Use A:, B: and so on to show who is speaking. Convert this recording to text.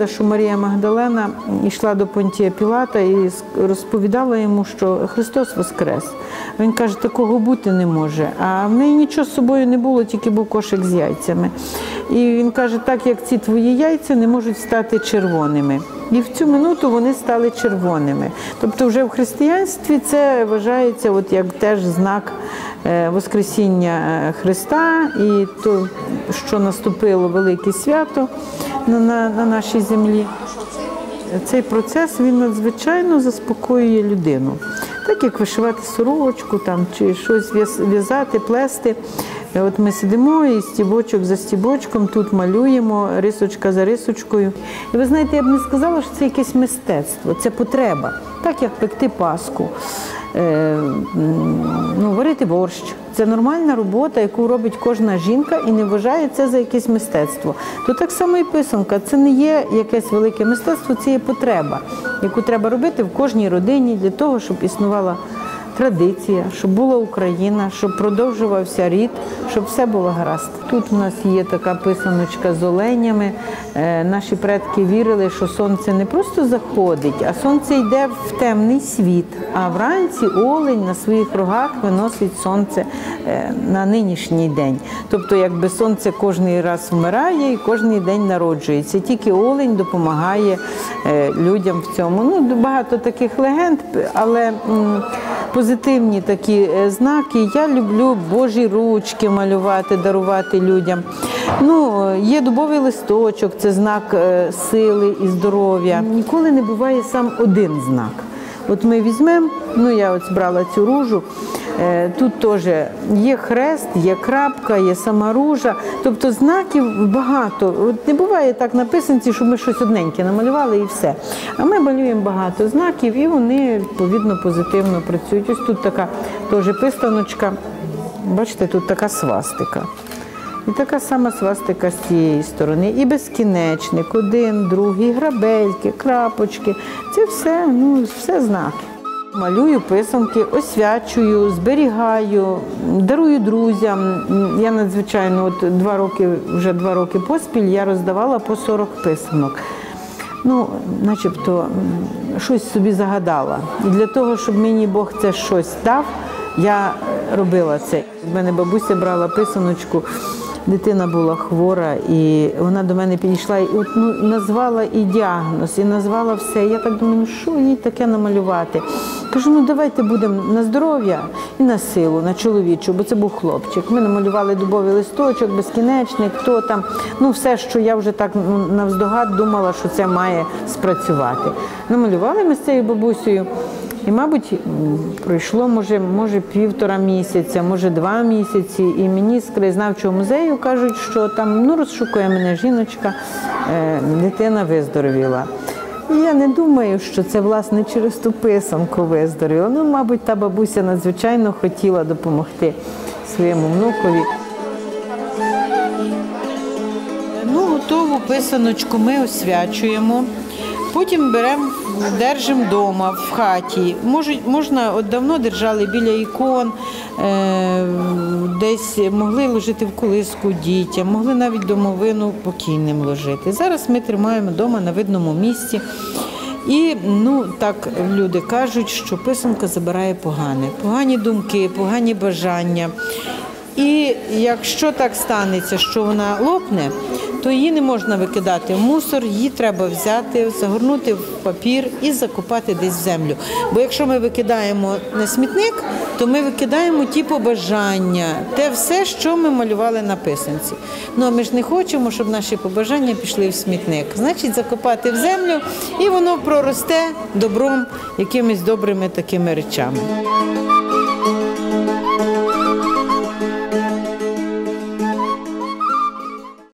A: правда, що Марія Магдалена йшла до Понтія Пілата і розповідала йому, що Христос Воскрес. Він каже, такого бути не може. А в неї нічого з собою не було, тільки був кошик з яйцями. І він каже, так як ці твої яйця не можуть стати червоними. І в цю минуту вони стали червоними. Тобто, вже в християнстві це вважається от як теж знак е, Воскресіння е, Христа, і то, що наступило велике свято на, на, на нашій землі. Цей процес він надзвичайно заспокоює людину. Так як вишивати сорочку там, чи щось в'язати, плести. От ми сидимо і стібочок за стібочком тут малюємо, рисочка за рисочкою. І ви знаєте, я б не сказала, що це якесь мистецтво, це потреба. Так як пекти паску, е, ну, варити борщ. Це нормальна робота, яку робить кожна жінка і не вважає це за якесь мистецтво. То так само і писанка. Це не є якесь велике мистецтво, це є потреба, яку треба робити в кожній родині для того, щоб існувала традиція, щоб була Україна, щоб продовжувався рід, щоб все було гаразд. Тут у нас є така писаночка з оленями. Е, Наші предки вірили, що сонце не просто заходить, а сонце йде в темний світ. А вранці олень на своїх рогах виносить сонце е, на нинішній день. Тобто, якби сонце кожний раз вмирає і кожний день народжується. Тільки олень допомагає е, людям в цьому. Ну, багато таких легенд, але позитивні такі е, знаки. Я люблю Божі ручки малювати, дарувати людям. Ну, е, є дубовий листочок, це знак е, сили і здоров'я. Ніколи не буває сам один знак. От ми візьмемо, ну я от брала цю ружу. Е, Тут теж є хрест, є крапка, є сама ружа. Тобто знаків багато. От не буває так на писанці, щоб ми щось одненьке намалювали і все. А ми малюємо багато знаків і вони відповідно позитивно працюють. Ось тут така теж пистаночка. Бачите, тут така свастика. І така сама свастика з цієї сторони. І безкінечник, один, другий, грабельки, крапочки. Це все, ну, все знаки. Малюю писанки, освячую, зберігаю, дарую друзям. Я надзвичайно, от два роки, вже два роки поспіль, я роздавала по 40 писанок. Ну, начебто, щось собі загадала. І для того, щоб мені Бог це щось дав, я робила це. У мене бабуся брала писаночку, дитина була хвора, і вона до мене підійшла і ну, назвала і діагноз, і назвала все. Я так думаю, ну що їй таке намалювати? Кажу, ну давайте будемо на здоров'я і на силу, на чоловічу, бо це був хлопчик. Ми намалювали дубовий листочок, безкінечник, хто там. Ну, все, що я вже так ну, навздогад думала, що це має спрацювати. Намалювали ми з цією бабусею. І, мабуть, пройшло може, може півтора місяця, може два місяці, і мені з краєзнавчого музею кажуть, що там ну, розшукує мене жіночка, е, дитина виздоровіла. Я не думаю, що це власне через ту писанку виздоровіла. Ну, мабуть, та бабуся надзвичайно хотіла допомогти своєму внукові. Ну, готову писаночку ми освячуємо. Потім беремо, держимо вдома, в хаті. Можна, от давно держали біля ікон, е, десь могли ложити в колиску дітям, могли навіть домовину покійним ложити. Зараз ми тримаємо вдома на видному місці. І ну так люди кажуть, що писанка забирає погане, погані думки, погані бажання. І якщо так станеться, що вона лопне, то її не можна викидати в мусор, її треба взяти, загорнути в папір і закопати десь в землю. Бо якщо ми викидаємо на смітник, то ми викидаємо ті побажання, те все, що ми малювали на писанці. Ну а ми ж не хочемо, щоб наші побажання пішли в смітник. Значить, закопати в землю і воно проросте добром, якимись добрими такими речами.